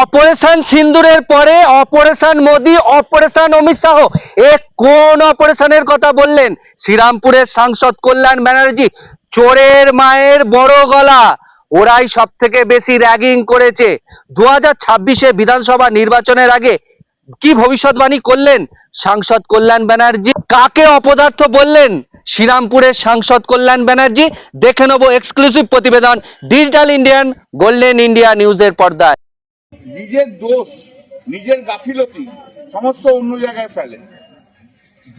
Operation সিন্দুরের পরে operation Modi, operation Amit Shah. এ কোন অপারেশনের কথা বললেন? শ্রীরামপুরের সাংসদ কল্যাণ ব্যানার্জি, চোরের মায়ের বড় গলা। ওরাই সব থেকে বেশি র্যাগিং করেছে। দু হাজার বিধানসভা নির্বাচনের আগে কি ভবিষ্যৎবাণী করলেন সাংসদ কল্যাণ ব্যানার্জি? কাকে অপদার্থ বললেন শ্রীরামপুরের সাংসদ কল্যাণ ব্যানার্জি? দেখে নেব এক্সক্লুসিভ প্রতিবেদন ডিজিটাল ইন্ডিয়ান গোল্ডেন ইন্ডিয়া নিউজের পর্দায়। নিজের দোষ নিজের গাফিলতি সমস্ত অন্য জায়গায় ফেলে।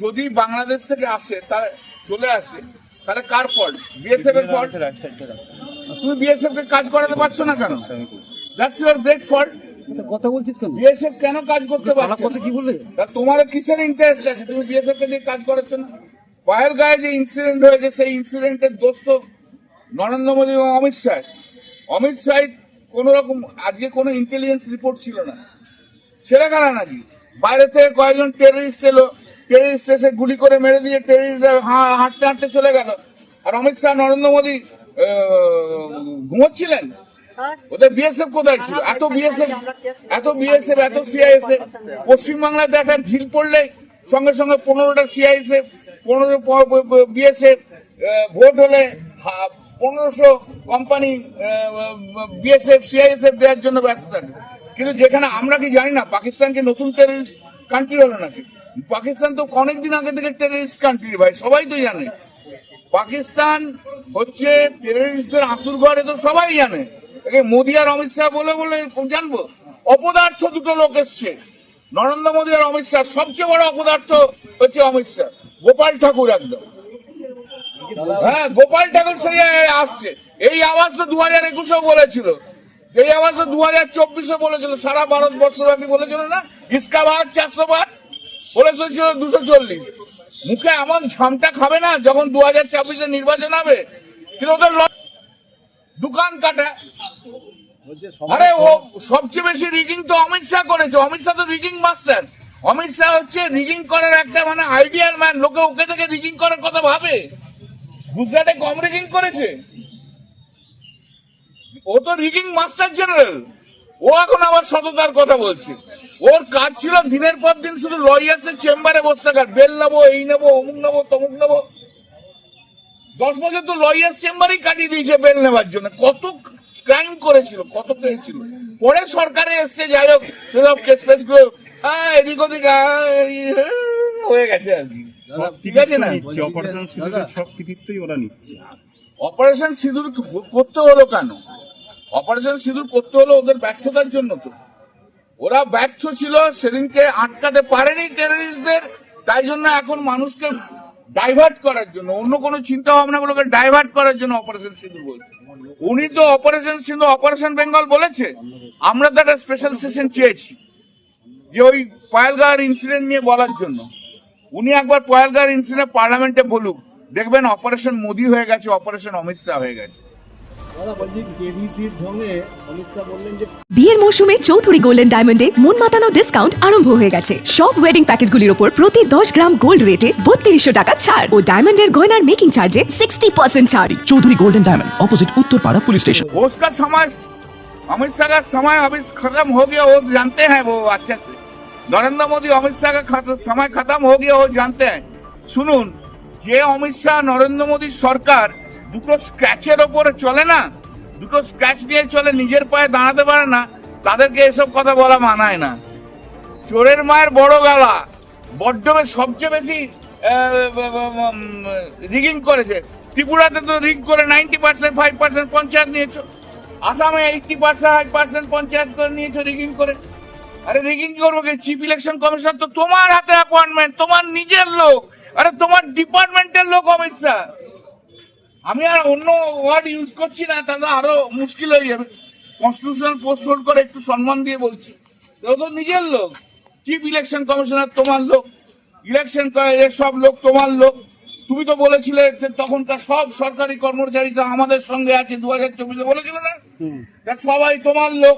যদি বাংলাদেশ থেকে আসে তা চলে আসে তাহলে কার ফল্ট বিএসএফ এর ফল্ট তুমি বিএসএফ কে কাজ করাতে পারছ না কেন? দ্যাটস ইউর গ্রেট ফল্ট কথা বলছিস কেন? বিএসএফ কেন কাজ করতে পারছে কথা কি বললে? তোমার কিসের ইন্টারেস্ট আছে? তুমি বিএসএফ কে দিয়ে কাজ করাচ্ছ না? পায়ের গায়ে যে ইনসিডেন্ট হয়েছে সেই ইনসিডেন্টের দোষ তো নরেন্দ্র মোদী এবং অমিত শাহ। অমিত শাহ কোন রকম আজকে কোনো ইন্টেলিজেন্স রিপোর্ট ছিল না। ছেলে খেলা নাকি? বাইরে থেকে কয়েকজন টেররিস্ট এলো টেররিস্ট এসে গুলি করে মেরে দিয়ে টেররিস্ট হাঁটতে হাঁটতে চলে গেল। আর অমিত শাহ নরেন্দ্র মোদী ঘুমোচ্ছিলেন? ওদের বিএসএফ কোথায় ছিল? এত বিএসএফ এত বিএসএফ এত সিআইএসএফ পশ্চিমবাংলাতে একটা ঢিল পড়লে সঙ্গে সঙ্গে পনেরোটা সিআইএসএফ পনেরো বিএসএফ ভোট হলে পনেরোশো কোম্পানি বিএসএফ সিআইএসএফ দেওয়ার জন্য ব্যস্ত থাকে। কিন্তু যেখানে আমরা কি জানি না পাকিস্তানকে নতুন টেররিস্ট কান্ট্রি হলো নাকি? পাকিস্তান তো অনেকদিন আগে থেকে টেররিস্ট কান্ট্রি ভাই, সবাই তো জানে। পাকিস্তান হচ্ছে টেররিস্টদের আতুর ঘরে তো সবাই জানে। মোদি আর অমিত শাহ বলে বলে জানব। অপদার্থ দুটো লোক এসছে। নরেন্দ্র মোদী আর অমিত শাহ, সবচেয়ে বড় অপদার্থ হচ্ছে অমিত শাহ। গোপাল ঠাকুর একদম। হ্যাঁ গোপাল ঠাকুর সেই আসছে। এই আওয়াজ তো দু হাজার একুশেও বলেছিল। এই আওয়াজ তো দু হাজার চব্বিশে বলেছিল। সারা ভারতবর্ষ ব্যাপী বলেছিল না? ইসকা চারশো ভাত বলে চলছিল দুশো চল্লিশ। মুখে এমন ঝামটা খাবে না যখন দু হাজার ছাব্বিশে নির্বাচন হবে? কিন্তু ওদের দোকান কাটা। আরে ও সবচেয়ে বেশি রিগিং তো অমিত শাহ করেছে। অমিত শাহ তো রিগিং মাস্টার অমিত শাহ হচ্ছে রিগিং করার একটা মানে আইডিয়াল ম্যান লোকে ওকে থেকে রিগিং করার কথা ভাবে। গুজরাটে কম রিগিং করেছে। ও তো রিগিং মাস্টার জেনারেল ও এখন আবার সততার কথা বলছে। ওর কাজ ছিল দিনের পর দিন শুধু লয়ার্সের চেম্বারে বসে থাকার বেল নেব, এই নেব, অমুক নেব, তমুক নেব। দশ বছর তো লয়ার্স চেম্বারই কাটিয়ে দিয়েছে বেল নেবার জন্য। কত ক্রাইম করেছিল, কত পেয়েছিল পরে সরকারে এসছে, যাই হোক, সেসব কেস ফেসগুলো এদিক ওদিক হয়ে গেছে আর কি। ঠিক আছে না? অপারেশন সিঁদুরের সব কৃতিত্বই ওরা নিচ্ছে। অপারেশন সিঁদুর করতে হলো কেন? অপারেশন সিঁদুর করতে হলো ওদের ব্যর্থতার জন্য তো। ওরা ব্যর্থ ছিল সেদিনকে আটকাতে পারেনি টেররিস্টদের তাই জন্য এখন মানুষকে ডাইভার্ট করার জন্য অন্য কোনো চিন্তা ভাবনা ভাবনাগুলোকে ডাইভার্ট করার জন্য অপারেশন সিঁদুর বলছে। উনি তো অপারেশন সিঁদুর অপারেশন বেঙ্গল বলেছে। আমরা তো একটা স্পেশাল সেশন চেয়েছি যে ওই পয়ালগাঁর ইনসিডেন্ট নিয়ে বলার জন্য। উনি একবার পয়ালগাঁর ইনসিডেন্ট পার্লামেন্টে বলুক দেখবেন অপারেশন মোদি হয়ে গেছে অপারেশন অমিত শাহ হয়ে গেছে দাদা বলছি কেবিসির ঢঙে অমিত শাহ বললেন যে বিয়ের মৌসুমে চৌধুরী গোল্ডেন ডায়মন্ডে মন মাতানো ডিসকাউন্ট আরম্ভ হয়ে গেছে সব ওয়েডিং প্যাকেজগুলির উপর প্রতি দশ গ্রাম গোল্ড রেটে বত্রিশশো টাকা ছাড় ও ডায়মন্ডের গয়নার মেকিং চার্জে সিক্সটি পার্সেন্ট ছাড় Chaudhary golden diamond opposite Uttarpara police station वो उसका समय अमित शाह का समय अभी खत्म हो गया वो जानते हैं वो अच्छे से नरेंद्र मोदी अमित शाह का खत- समय खत्म हो गया वो जानते हैं শুনুন যে অমিত শাহ নরেন্দ্র মোদী সরকার দুটো স্ক্র্যাচের ওপরে চলে না দুটো স্ক্র্যাচ নিয়ে চলে নিজের পায়ে দাঁড়াতে পারে না তাদেরকে এসব কথা বলা মানায় না চোরের মায়ের বড় গালা বড্ড বে- সবচেয়ে বেশি রিগিং করেছে ত্রিপুরাতে তো রিগ করে ninety percent five percent panchayat নিয়েছো আসামে eighty percent five percent panchayat করে নিয়েছো রিগিং করে আরে রিগিং করব কি? চিফ ইলেকশন কমিশনার তো তোমার হাতে অ্যাপয়েন্টমেন্ট তোমার নিজের লোক। আরে তোমার ডিপার্টমেন্টের লোক অমিত শাহ। আমি আর অন্য ওয়ার্ড ইউজ করছি না তাহলে আরও মুশকিল হয়ে যাবে। কনস্টিটিউশনাল পোস্ট হোল্ড করে একটু সম্মান দিয়ে বলছি। তো নিজের লোক। চিফ ইলেকশন কমিশনার তোমার লোক। ইলেকশন সব লোক তোমার লোক। তুমি তো বলেছিলে তখনকার সব সরকারি কর্মচারী তো আমাদের সঙ্গে আছে দু হাজার চব্বিশে বলেছিল না? সবাই তোমার লোক।